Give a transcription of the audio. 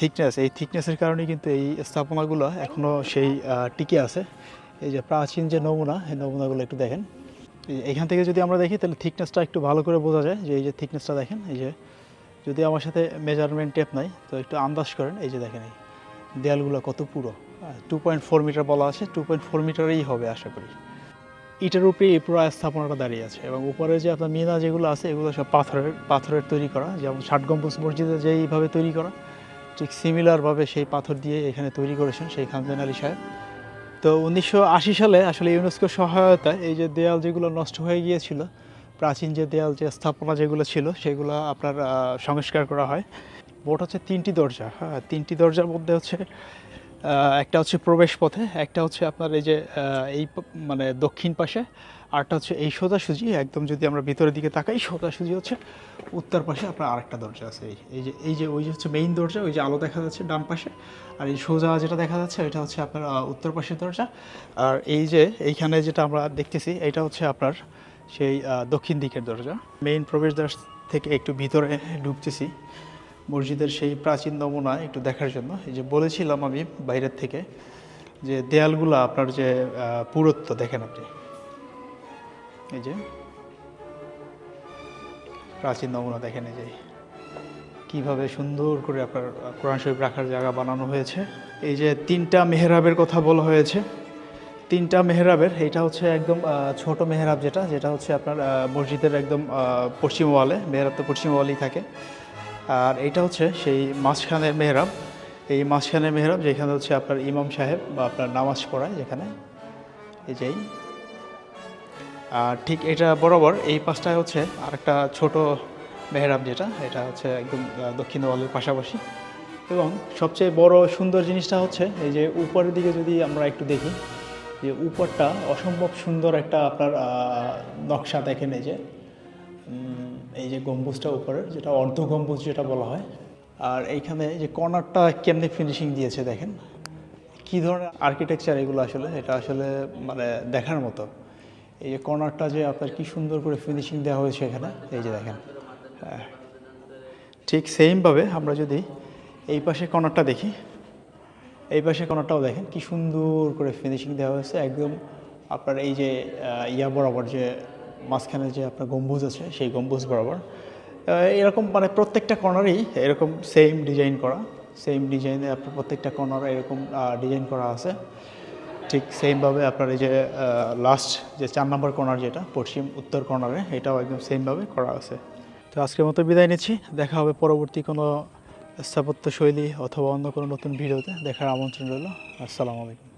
Thickness এই থিকনেসের কারণে কিন্তু এই স্থাপনাগুলো এখনও সেই টিকে আছে। এই যে প্রাচীন যে নমুনা, এই নমুনাগুলো একটু দেখেন। এখান থেকে যদি আমরা দেখি, তাহলে থিকনেসটা একটু ভালো করে বোঝা যায় যে এই যে থিকনেসটা দেখেন, এই যে যদি আমার সাথে মেজারমেন্ট টেপ নাই, তো একটু আন্দাজ করেন। এই যে দেখেন, এই দেয়ালগুলো কত পুরো। টু পয়েন্ট ফোর মিটার বলা আছে টু পয়েন্ট ফোর মিটারেই হবে আশা করি। ইটের উপরে এই পুরো স্থাপনাটা দাঁড়িয়ে আছে এবং উপরে যে আপনার মিনা যেগুলো আছে, এগুলো সব পাথরের পাথরের তৈরি করা। যেমন ষাট গম্বুজ মসজিদে যেইভাবে তৈরি করা ঠিক সিমিলারভাবে সেই পাথর দিয়ে এখানে তৈরি করেছেন সেই খানজান আলী সাহেব। তো উনিশশো আশি সালে আসলে ইউনেস্কোর সহায়তায় এই যে দেয়াল যেগুলো নষ্ট হয়ে গিয়েছিল, প্রাচীন যে দেয়াল যে স্থাপনা যেগুলো ছিল, সেগুলো আপনার সংস্কার করা হয়। বোট হচ্ছে তিনটি দরজা হ্যাঁ তিনটি দরজার মধ্যে হচ্ছে একটা হচ্ছে প্রবেশ পথে একটা হচ্ছে আপনার এই যে এই মানে দক্ষিণ পাশে আরটা হচ্ছে এই সোজাসুজি, একদম যদি আমরা ভিতরের দিকে তাকাই, সোজাসুজি হচ্ছে উত্তর পাশে আপনার আরেকটা দরজা আছে। এই এই যে এই যে ওই যে হচ্ছে মেইন দরজা, ওই যে আলো দেখা যাচ্ছে ডান পাশে, আর এই সোজা যেটা দেখা যাচ্ছে ওইটা হচ্ছে আপনার উত্তর পাশের দরজা। আর এই যে, এইখানে যেটা আমরা দেখতেছি, এটা হচ্ছে আপনার সেই দক্ষিণ দিকের দরজা। মেইন প্রবেশদ্বার থেকে একটু ভিতরে ঢুকতেছি। মসজিদের সেই প্রাচীন নমুনা একটু দেখার জন্য। এই যে বলেছিলাম আমি বাইরের থেকে যে দেয়ালগুলো আপনার যে পুরুত্ব, দেখেন আপনি। এই যে প্রাচীন নমুনা, দেখেন এই যে কীভাবে সুন্দর করে আপনার কোরআন শরীফ রাখার জায়গা বানানো হয়েছে। এই যে তিনটা মেহরাবের কথা বলা হয়েছে। তিনটা মেহরাবের এটা হচ্ছে একদম ছোট মেহরাব যেটা যেটা হচ্ছে আপনার মসজিদের একদম পশ্চিম ওয়ালে, মেহরাব তো পশ্চিম ওয়ালেই থাকে। আর এটা হচ্ছে সেই মাঝখানের মেহরাব। এই মাঝখানের মেহরাব যেখানে হচ্ছে আপনার ইমাম সাহেব বা আপনার নামাজ পড়ায় যেখানে। এই যেই আর ঠিক এটা বরাবর এই পাশটায় হচ্ছে আরেকটা ছোট মেহরাব যেটা, এটা হচ্ছে একদম দক্ষিণ ওয়ালের পাশাপাশি। এবং সবচেয়ে বড় সুন্দর জিনিসটা হচ্ছে এই যে উপরের দিকে যদি আমরা একটু দেখি, যে উপরটা অসম্ভব সুন্দর একটা আপনার নকশা দেখেন এই যে। এই যে গম্বুজটা উপরের যেটা অর্ধ গম্বুজ যেটা বলা হয়, আর এইখানে যে কর্নারটা কেমনে ফিনিশিং দিয়েছে দেখেন। কি ধরনের আর্কিটেকচার এগুলো আসলে, এটা আসলে মানে দেখার মতো। এই যে কর্নারটা যে আপনার কি সুন্দর করে ফিনিশিং দেওয়া হয়েছে এখানে, এই যে দেখেন। হ্যাঁ। ঠিক সেমভাবে আমরা যদি এই পাশে কর্নারটা দেখি, এই পাশে কর্নারটাও দেখেন কি সুন্দর করে ফিনিশিং দেওয়া হয়েছে। একদম আপনার এই যে ইয়া বরাবর যে মাঝখানে যে আপনার গম্বুজ আছে, সেই গম্বুজ বরাবর। এরকম মানে প্রত্যেকটা কর্নারেই এরকম সেম ডিজাইন করা। সেম ডিজাইনে আপনার প্রত্যেকটা কর্নার এরকম ডিজাইন করা আছে। ঠিক সেমভাবে আপনার এই যে লাস্ট যে চার নম্বর কর্নার যেটা, পশ্চিম উত্তর কর্নারে, এটাও একদম সেমভাবে করা আছে। তো আজকের মতো বিদায় নিচ্ছি। দেখা হবে পরবর্তী কোনো স্থাপত্য শৈলী অথবা অন্য কোনো নতুন ভিডিওতে। দেখার আমন্ত্রণ রইল। আসসালামু আলাইকুম।